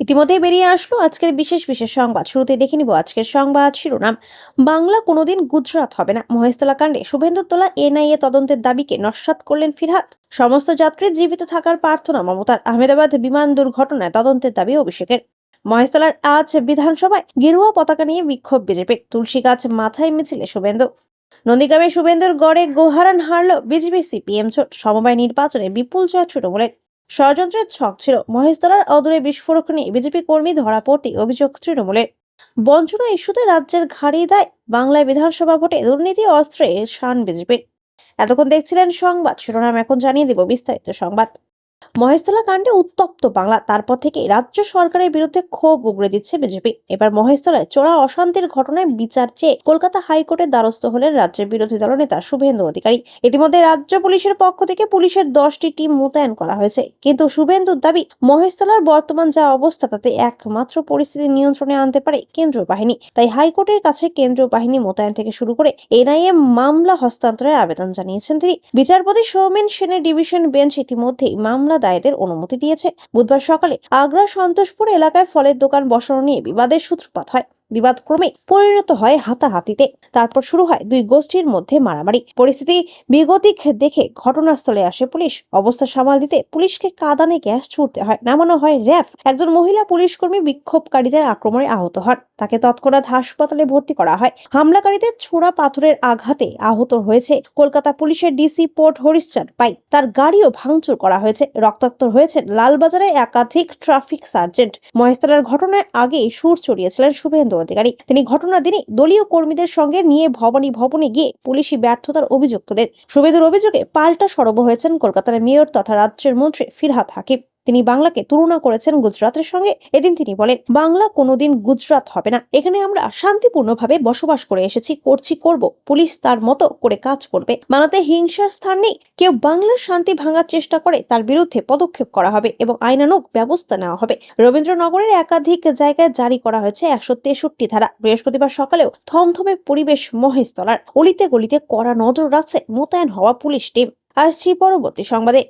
ইতিমধ্যে বেরিয়ে আসলো আজকের বিশেষ বিশেষ সংবাদ। শুরুতে দেখে নিব আজকের সংবাদ শিরোনাম। বাংলা কোনোদিন গুজরাট হবে না। মহেশতলা কাণ্ডে শুভেন্দু তোলা এনআইএ তদন্তের দাবিকে নস্যাৎ করলেন ফিরহাদ। সমস্ত যাত্রীর জীবিত থাকার প্রার্থনা মমতার। আহমেদাবাদ বিমান দুর্ঘটনায় তদন্তের দাবি অভিষেকের। মহেশতলার আজ বিধানসভায় গেরুয়া পতাকা নিয়ে বিক্ষোভ বিজেপির। তুলসী গাছ মাথায় মিছিলে শুভেন্দু। নন্দীগ্রামে শুভেন্দুর গড়ে গোহারান হারল বিজেপি সিপিএম জোট। সমবায় নির্বাচনে বিপুল জয় তৃণমূলের ষড়যন্ত্রের ছক ছিল। মহেশতলার অদূরে বিস্ফোরক নিয়ে বিজেপি কর্মী ধরা পড়তে অভিযোগ তৃণমূলের। বঞ্চনা ইস্যুতে রাজ্যের ঘাড়ি দেয় বাংলায় বিধানসভা ভোটে দুর্নীতি, অস্ত্রে শান বিজেপির। এতক্ষণ দেখছিলেন সংবাদ। শিরোনাম এখন জানিয়ে দেব বিস্তারিত সংবাদ। মহেশতলা কাণ্ডে উত্তপ্ত বাংলা। তারপর থেকে রাজ্য সরকারের বিরুদ্ধে ক্ষোভ উগড়ে দিচ্ছে বিজেপি। এবার মহেশতলায় চোরা অশান্তির ঘটনায় বিচার চেয়ে কলকাতা হাইকোর্টের দ্বারস্থ হলেন রাজ্যের বিরোধী দলনেতা শুভেন্দু অধিকারী। ইতিমধ্যে রাজ্য পুলিশের পক্ষ থেকে পুলিশের দশটি টিম মোতায়েন করা হয়েছে। কিন্তু শুভেন্দুর দাবি, মহেশতলার বর্তমান যা অবস্থা, তাতে একমাত্র পরিস্থিতি নিয়ন্ত্রণে আনতে পারে কেন্দ্রীয় বাহিনী। তাই হাইকোর্টের কাছে কেন্দ্রীয় বাহিনী মোতায়েন থেকে শুরু করে এনআইএ মামলা হস্তান্তরের আবেদন জানিয়েছেন তিনি। বিচারপতি সৌমেন সেনের ডিভিশন বেঞ্চ ইতিমধ্যেই মামলা দায়েরের অনুমতি দিয়েছে। বুধবার সকালে আগ্রা সন্তোষপুর এলাকায় ফলের দোকান বসানো নিয়ে বিবাদের সূত্রপাত হয়। বিবাদ ক্রমে পরিণত হয় হাতাহাতিতে। তারপর শুরু হয় দুই গোষ্ঠীর মধ্যে মারামারি। পরিস্থিতি বিগতিক দেখে ঘটনাস্থলে আসে পুলিশ। অবস্থা সামাল দিতে পুলিশকে কাঁদানে গ্যাস ছুটতে হয়। নামানো হয় র্যাফ। একজন মহিলা পুলিশ কর্মী বিক্ষোভকারীদের আক্রমণে আহত হন। তাকে তৎক্ষণাৎ হাসপাতালে ভর্তি করা হয়। হামলাকারীদের ছোড়া পাথরের আঘাতে আহত হয়েছে কলকাতা পুলিশের ডিসি পোর্ট হরিশ্চার পাই তার গাড়িও ভাঙচুর করা হয়েছে। রক্তাক্ত হয়েছেন লালবাজারে একাধিক ট্রাফিক সার্জেন্ট। মহেশতলার ঘটনার আগেই সুর চড়িয়েছিলেন শুভেন্দু অধিকারী তিনি ঘটনার দিনে দলীয় কর্মীদের সঙ্গে নিয়ে ভবানী ভবনে গিয়ে পুলিশি ব্যর্থতার অভিযোগ তোলেন। সুবেদুর অভিযোগে পাল্টা সরব হয়েছেন কলকাতার মেয়র তথা রাজ্যের মন্ত্রী ফিরহাদ হাকিম। তিনি বাংলাকে তুলনা করেছেন গুজরাটের সঙ্গে। এদিন তিনি বলেন, বাংলা কোনোদিন গুজরাট হবে না। এখানে আমরা শান্তিপূর্ণভাবে বসবাস করে এসেছি, করছি, করব। পুলিশ তার মতো করে কাজ করবে। বাংলাতে হিংসার স্থান নেই। কেউ বাংলার শান্তি ভাঙার চেষ্টা করে, তার বিরুদ্ধে পদক্ষেপ করা হবে এবং আইনানুগ ব্যবস্থা নেওয়া হবে। রবীন্দ্রনগরের একাধিক জায়গায় জারি করা হয়েছে একশো তেষট্টি ধারা। বৃহস্পতিবার সকালেও থমথমে পরিবেশ মহেশতলার অলিতে গলিতে কড়া নজর রাখছে মোতায়েন হওয়া পুলিশ টিম। আসছি পরবর্তী সংবাদে।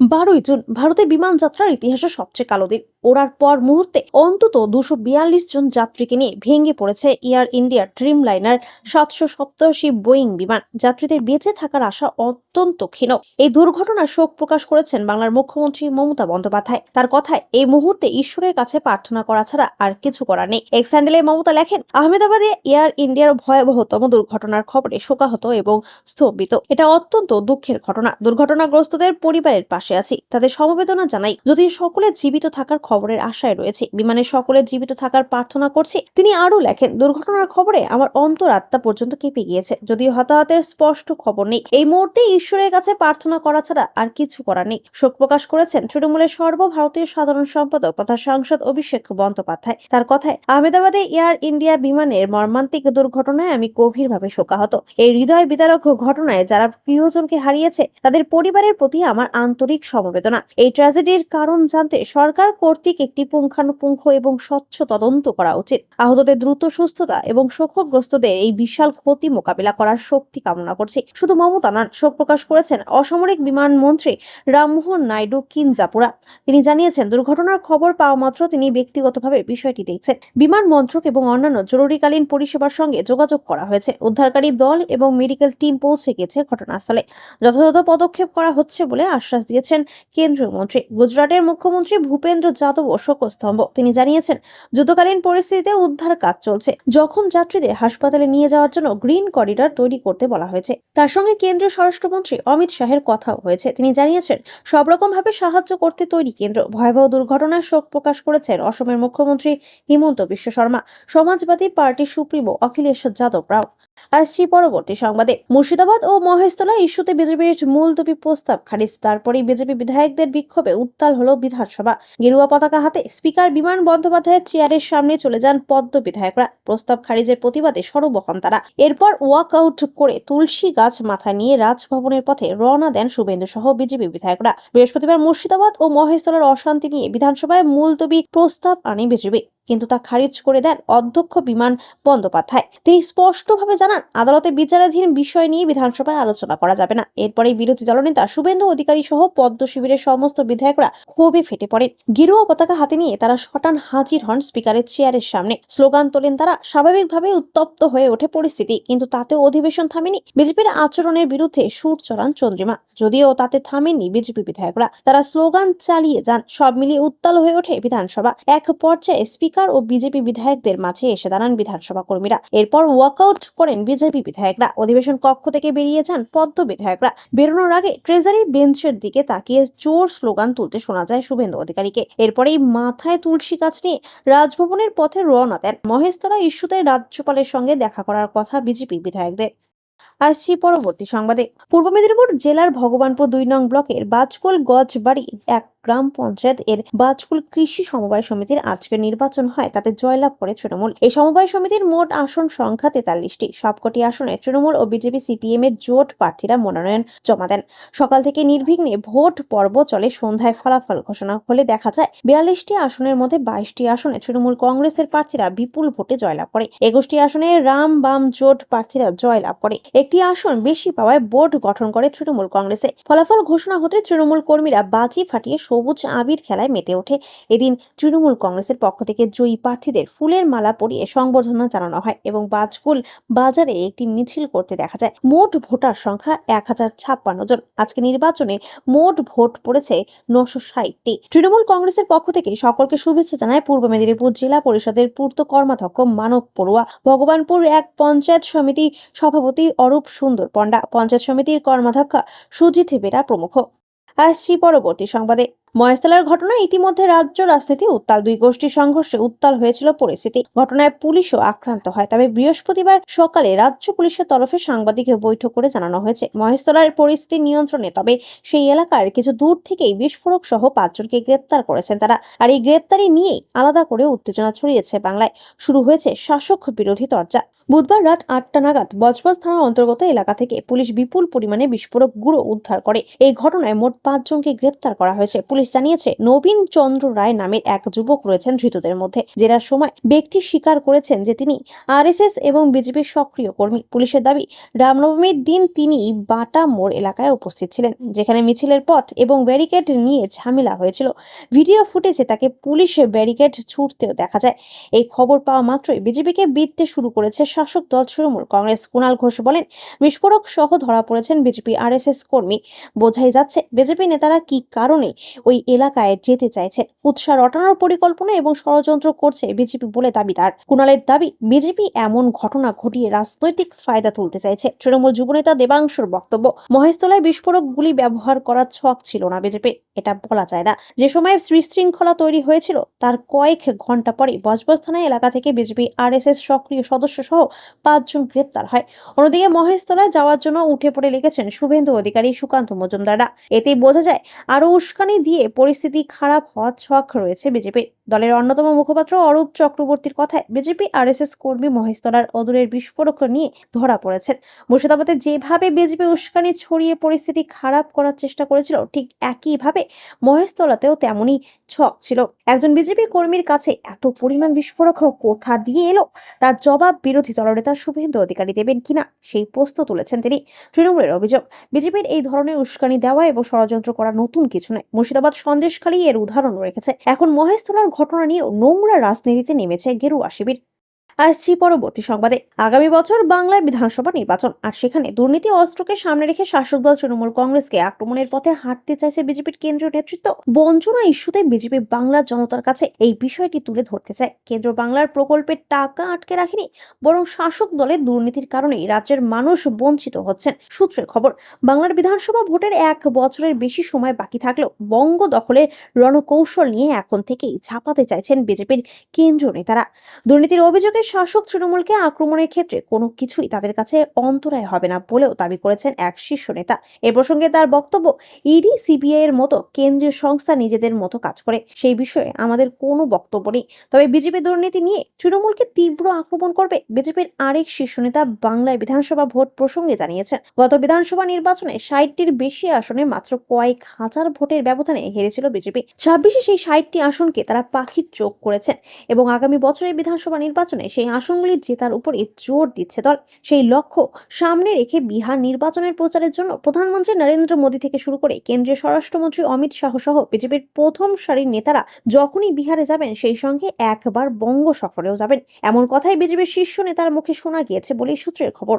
বারোই জুন ভারতের বিমান যাত্রার ইতিহাসে সবচেয়ে কালো দিন। ওড়ার পর মুহূর্তে অন্তত দুশো বিয়াল্লিশ জন যাত্রীকে নিয়ে ভেঙে পড়েছে এয়ার ইন্ডিয়ার ড্রিম লাইনার সাতশো সপ্তাশি বোয়িং বিমান। যাত্রীদের বেঁচে থাকার আশা অত্যন্ত ক্ষীণ। এই দুর্ঘটনার শোক প্রকাশ করেছেন বাংলার মুখ্যমন্ত্রী মমতা বন্দ্যোপাধ্যায়। তার কথায়, এই মুহূর্তে ঈশ্বরের কাছে প্রার্থনা করা ছাড়া আর কিছু করার নেই। এক্স হ্যান্ডেলে মমতা লেখেন, আহমেদাবাদে এয়ার ইন্ডিয়ার ভয়াবহতম দুর্ঘটনার খবরে শোকাহত এবং স্তম্ভিত। এটা অত্যন্ত দুঃখের ঘটনা। দুর্ঘটনাগ্রস্তদের পরিবারের পাশে আছি। তাদের সমবেদনা জানাই যদি সকলে জীবিত থাকার খবরের আশায় রয়েছে। বিমানের সকলে জীবিত থাকার প্রার্থনা করছি। তিনি আরও লেখেন, দুর্ঘটনার খবরে আমার অন্তরাত্মা পর্যন্ত কেঁপে গিয়েছে। যদিও হতাহতের স্পষ্ট খবর নেই। এই মুহূর্তে ঈশ্বরের কাছে প্রার্থনা করা ছাড়া আর কিছু করার নেই। শোক প্রকাশ করেছেন তৃণমূলের সর্বভারতীয় সাধারণ সম্পাদক তথা সাংসদ অভিষেক বন্দ্যোপাধ্যায়। তার কথায়, আহমেদাবাদে এয়ার ইন্ডিয়া বিমানের মর্মান্তিক দুর্ঘটনায় আমি গভীরভাবে শোকাহত। এই হৃদয় বিদারক ঘটনায় যারা প্রিয়জনকে হারিয়েছে, তাদের পরিবারের প্রতি আমার আন্তরিক সমবেদনা। এই ট্র্যাজেডির কারণ জানতে সরকার কর্তৃক একটি পুঙ্খানুপুঙ্খ এবং স্বচ্ছ তদন্ত করা উচিত। আহতদের দ্রুত সুস্থতা এবং শোকগ্রস্তদের এই বিশাল ক্ষতি মোকাবিলা করার শক্তি কামনা করছি। শুধু মমতা নন, শোক প্রকাশ করেছেন অসামরিক বিমান মন্ত্রী রামমোহন নাইডু কিনজাপুরা। তিনি জানিয়েছেন, দুর্ঘটনার খবর পাওয়া মাত্র তিনি ব্যক্তিগতভাবে বিষয়টি দেখছেন। বিমান মন্ত্রক এবং অন্যান্য জরুরিকালীন পরিষেবার সঙ্গে যোগাযোগ করা হয়েছে। উদ্ধারকারী দল এবং মেডিকেল টিম পৌঁছে গেছে ঘটনাস্থলে। যথাযথ পদক্ষেপ করা হচ্ছে বলে আশ্বাস দিয়েছেন কেন্দ্রীয় মন্ত্রী। গুজরাটের মুখ্যমন্ত্রী ভূপেন্দ্র যাদব শোকস্তম্ভ তিনি জানিয়েছেন, যুদ্ধকালীন পরিস্থিতিতে উদ্ধার কাজ চলছে। জখম যাত্রীদের হাসপাতালে নিয়ে যাওয়ার জন্য গ্রিন করিডর তৈরি করতে বলা হয়েছে। তার সঙ্গে কেন্দ্রীয় স্বরাষ্ট্রমন্ত্রী অমিত শাহের কথাও হয়েছে। তিনি জানিয়েছেন, সব রকম ভাবে সাহায্য করতে তৈরি কেন্দ্র। ভয়াবহ দুর্ঘটনায় শোক প্রকাশ করেছেন অসমের মুখ্যমন্ত্রী Himanta Biswa Sharma. Samajwadi party supremo Akhileshwar Yadav Rao. আসছি পরবর্তী সংবাদে মুর্শিদাবাদ ও মহেশতলা ইস্যুতে বিজেপির মূলতবি প্রস্তাব খারিজ। তারপরেই বিজেপি বিধায়কদের বিক্ষোভে উত্তাল হলো বিধানসভা। গেরুয়া পতাকা হাতে স্পিকার বিমান বন্দ্যোপাধ্যায়ের চেয়ারের সামনে চলে যান পদ্ম বিধায়করা। প্রস্তাব খারিজের প্রতিবাদে সরব হন তারা। এরপর ওয়াক আউট করে তুলসী গাছ মাথা নিয়ে রাজভবনের পথে রওনা দেন শুভেন্দু সহ বিজেপি বিধায়করা। বৃহস্পতিবার মুর্শিদাবাদ ও মহেশতলার অশান্তি নিয়ে বিধানসভায় মুলতবি প্রস্তাব আনে বিজেপি। কিন্তু তা খারিজ করে দেন অধ্যক্ষ বিমান বন্দ্যোপাধ্যায়। তিনি স্পষ্টভাবে জানান, আদালতে বিচারাধীন বিষয় নিয়ে বিধানসভায় আলোচনা করা যাবে না। এরপরে বিরোধী দলনেতা শুভেন্দু অধিকারী সহ পদ্ম শিবিরের সমস্ত বিধায়করা ক্ষোভে ফেটে পড়েন। গেরুয়া পতাকা হাতে নিয়ে তারা শটান হাজির হন স্পিকারের চেয়ারের সামনে। স্লোগান তোলেন তারা স্বাভাবিকভাবে উত্তপ্ত হয়ে ওঠে পরিস্থিতি, কিন্তু তাতেও অধিবেশন থামেনি। বিজেপির আচরণের বিরুদ্ধে সুর চড়ান চন্দ্রিমা। যদিও তাতে থামেননি বিজেপি বিধায়করা, তারা স্লোগান চালিয়ে যান, সব মিলিয়ে উত্তাল হয়ে ওঠে বিধানসভা। এক পর্যায়ে স্পিকার ও বিজেপি বিধায়কদের মাঝে এসে দাঁড়ান বিধানসভা কর্মীরা। এরপর ওয়াকআউট করেন বিজেপি বিধায়করা। অধিবেশন কক্ষ থেকে বেরিয়ে যান পদ্ম বিধায়করা। বেরোনোর আগে ট্রেজারি বেঞ্চের দিকে তাকিয়ে জোর স্লোগান তুলতে শোনা যায় শুভেন্দু অধিকারীকে। এরপরেই মাথায় তুলসী গাছ নিয়ে রাজভবনের পথে রওনা দেন মহেশতলা ইস্যুতে রাজ্যপালের সঙ্গে দেখা করার কথা বিজেপি বিধায়কদের। আসছি পরবর্তী সংবাদে। পূর্ব মেদিনীপুর জেলার ভগবানপুর দুই নং ব্লকের বাজকোল গজবাড়ি এক গ্রাম পঞ্চায়েত এর বাজকুল কৃষি সমবায় সমিতির আজকের নির্বাচন হয়, তাতে জয়লাভ করে তৃণমূল। এই সমবায় সমিতির মোট আসন সংখ্যা তেতাল্লিশটি। সবকটি আসনে তৃণমূল ও বিজেপি সিপিএম এর জোট প্রার্থীরা মনোনয়ন জমা দেন। সকাল থেকে নির্বিঘ্নে ভোট পর্ব চলে, সন্ধ্যায় ফলাফল ঘোষণা হলে দেখা যায়, বিয়াল্লিশটি আসনের মধ্যে বাইশটি আসনে তৃণমূল কংগ্রেসের প্রার্থীরা বিপুল ভোটে জয়লাভ করে। একুশটি আসনে রাম বাম জোট প্রার্থীরা জয়লাভ করে। একটি আসন বেশি পাওয়ায় বোর্ড গঠন করে তৃণমূল কংগ্রেসে। ফলাফল ঘোষণা হতে তৃণমূল কর্মীরা বাজি ফাটিয়ে সবুজ আবির খেলায় মেতে ওঠে। এদিন তৃণমূল কংগ্রেসের পক্ষ থেকে জয়ী প্রার্থীদের ফুলের মালা পরিয়ে সংবর্ধনা জানানো হয় এবং বাজকুল বাজারে একটি মিছিল করতে দেখা যায়। মোট ভোটার সংখ্যা এক হাজার ছাপ্পান্ন জন। আজকে নির্বাচনে মোট ভোট পড়েছে নশো ষাটটি। তৃণমূল কংগ্রেসের পক্ষ থেকে সকলকে শুভেচ্ছা জানায় পূর্ব মেদিনীপুর জেলা পরিষদের পূর্ত কর্মাধ্যক্ষ মানব পড়ুয়া। ভগবানপুর এক পঞ্চায়েত সমিতি সভাপতি অরূপ সুন্দর পণ্ডা। পঞ্চায়েত সমিতির কর্মাধ্যক্ষ সুজিত বেরা প্রমুখ। আসছি পরবর্তী সংবাদে। মহেশতলার ঘটনায় ইতিমধ্যে রাজ্য রাজনীতি উত্তাল। দুই গোষ্ঠীর সংঘর্ষে উত্তাল হয়েছিল পরিস্থিতি। ঘটনায় পুলিশও আক্রান্ত হয়। তবে বৃহস্পতিবার সকালে রাজ্য পুলিশের তরফে সাংবাদিকের বৈঠক করে জানানো হয়েছে। মহেশতলার পরিস্থিতি নিয়ন্ত্রণে, তবে সেই এলাকার কিছু দূর থেকেই বিস্ফোরক সহ পাঁচজনকে গ্রেপ্তার করেছেন তারা। আর এই গ্রেপ্তারি নিয়েই আলাদা করে উত্তেজনা ছড়িয়েছে বাংলায়। শুরু হয়েছে শাসক বিরোধী তরজা। বুধবার রাত আটটা নাগাদ বজবজ থানার অন্তর্গত এলাকা থেকে পুলিশ বিপুল পরিমাণে বিস্ফোরক গুঁড়ো উদ্ধার করে। এই ঘটনায় মোট পাঁচজনকে গ্রেপ্তার করা হয়েছে। পুলিশ জানিয়েছে, নবীন চন্দ্র রায় নামের এক যুবক রয়েছেন ধৃতদের মধ্যে। জেরার সময় ব্যক্তি স্বীকার করেছেন যে তিনি আরএসএস এবং বিজেপির সক্রিয় কর্মী। পুলিশের দাবি, রামনবমীর দিন তিনি বাটা মোড় এলাকায় উপস্থিত ছিলেন, যেখানে মিছিলের পথ এবং ব্যারিকেড নিয়ে ঝামেলা হয়েছিল। ভিডিও ফুটেজে তাকে পুলিশ ব্যারিকেড ছুটতেও দেখা যায়। এই খবর পাওয়া মাত্রই বিজেপিকে বিদতে শুরু করেছে শাসক দল তৃণমূল কংগ্রেস। কুণাল ঘোষ বলেন, বিস্ফোরক সহ ধরা পড়েছেন বিজেপি আরএসএস কর্মী। বোঝাই যাচ্ছে, বিজেপি নেতারা কি কারণে ওই এলাকায় যেতে চাইছে উৎসাহ রটানোর পরিকল্পনা এবং ষড়যন্ত্র করছে বিজেপি বলে দাবি তার। কুণালের দাবি, বিজেপি এমন ঘটনা ঘটিয়ে রাজনৈতিক ফায়দা তুলতে চাইছে। তৃণমূল যুবনেতা দেবাংশুর বক্তব্য, মহেশতলায় বিস্ফোরক গুলি ব্যবহার করার ছক ছিল না বিজেপি, এটা বলা যায় না। যে সময় শৃঙ্খলা তৈরি হয়েছিল, তার কয়েক ঘণ্টা পরে বজবজ থানা এলাকা থেকে বিজেপি আরএসএস সক্রিয় সদস্য সহ পাঁচজন গ্রেপ্তার হয়। অন্যদিকে মহেশতলায় যাওয়ার জন্য উঠে পড়ে লেগেছেন শুভেন্দু অধিকারী সুকান্ত মজুমদাররা। এতে বোঝা যায় আরও উস্কানি দিয়ে পরিস্থিতি খারাপ হওয়ার ছক রয়েছে বিজেপির দলের অন্যতম মুখপাত্র অরূপ চক্রবর্তীর কথায় বিজেপি আরএসএস কর্মী মহেশতলার অদূরের বিস্ফোরক নিয়ে ধরা পড়েছেন। মুর্শিদাবাদে যেভাবে বিজেপি উস্কানি ছড়িয়ে পরিস্থিতি খারাপ করার চেষ্টা করেছিল, ঠিক একইভাবে মহেশতলাতেও তেমনই ছক ছিল। একজন বিজেপি কর্মীর কাছে এত পরিমাণ বিস্ফোরক কোথা দিয়ে এলো? তার জবাব বিরোধী দলনেতা শুভেন্দু অধিকারী দেবেন কিনা সেই প্রশ্ন তুলেছেন তিনি। তৃণমূলের অভিযোগ, বিজেপির এই ধরনের উস্কানি দেওয়া এবং ষড়যন্ত্র করা নতুন কিছু নয়। মুর্শিদাবাদ সন্দেশখালী এর উদাহরণ রেখেছে। এখন মহেশতলার ঘটনা নিয়ে নোংরা রাজনীতিতে নেমেছে গেরুয়া শিবির। আসছি পরবর্তী সংবাদে। আগামী বছর বাংলায় বিধানসভা নির্বাচন, আর সেখানে দুর্নীতি অস্ত্রকে সামনে রেখে শাসক দল তৃণমূল কংগ্রেসকে আক্রমণের পথে হাঁটতে চাইছে বিজেপির কেন্দ্রীয় নেতৃত্ব। বঞ্চনা ইস্যুতে বিজেপি বাংলার জনতার কাছে এই বিষয়টি তুলে ধরতে চায়। কেন্দ্র বাংলার প্রকল্পের টাকা আটকে রাখেনি, বরং শাসক দলের দুর্নীতির কারণেই রাজ্যের মানুষ বঞ্চিত হচ্ছেন সূত্রের খবর। বাংলার বিধানসভা ভোটের এক বছরের বেশি সময় বাকি থাকলেও বঙ্গ দখলের রণকৌশল নিয়ে এখন থেকেই ঝাঁপাতে চাইছেন বিজেপির কেন্দ্রীয় নেতারা। দুর্নীতির অভিযোগে শাসক তৃণমূলকে আক্রমণের ক্ষেত্রে কোনো কিছুই তাদের কাছে অন্তরায় হবে না বলেও দাবি করেছেন এক শীর্ষ নেতা। এ প্রসঙ্গে তার বক্তব্য, ইডি, সিবিআই এর মতো কেন্দ্রীয় সংস্থা নিজেদের মতো কাজ করে। সেই বিষয়ে আমাদের কোনো বক্তব্য নেই। তবে বিজেপি দুর্নীতি নিয়ে তৃণমূলকে তীব্র আক্রমণ করবে বিজেপির আরেক শীর্ষ নেতা বাংলায় বিধানসভা ভোট প্রসঙ্গে জানিয়েছেন। গত বিধানসভা নির্বাচনে ষাটটির বেশি আসনে মাত্র কয়েক হাজার ভোটের ব্যবধানে হেরেছিল বিজেপি। ছাব্বিশে সেই ষাটটি আসনকে তারা পাখির চোখ করেছেন এবং আগামী বছরের বিধানসভা নির্বাচনে সেই আসনগুলি জেতার উপরে জোর দিচ্ছে দল। সেই লক্ষ্য সামনে রেখে বিহার নির্বাচনের প্রচারের জন্য প্রধানমন্ত্রী নরেন্দ্র মোদী থেকে শুরু করে কেন্দ্রীয় স্বরাষ্ট্রমন্ত্রী অমিত শাহ সহ বিজেপির প্রথম সারির নেতারা যখনই বিহারে যাবেন, সেই সঙ্গে একবার বঙ্গ সফরেও যাবেন। এমন কথাই বিজেপির শীর্ষ নেতার মুখে শোনা গিয়েছে বলেই সূত্রের খবর।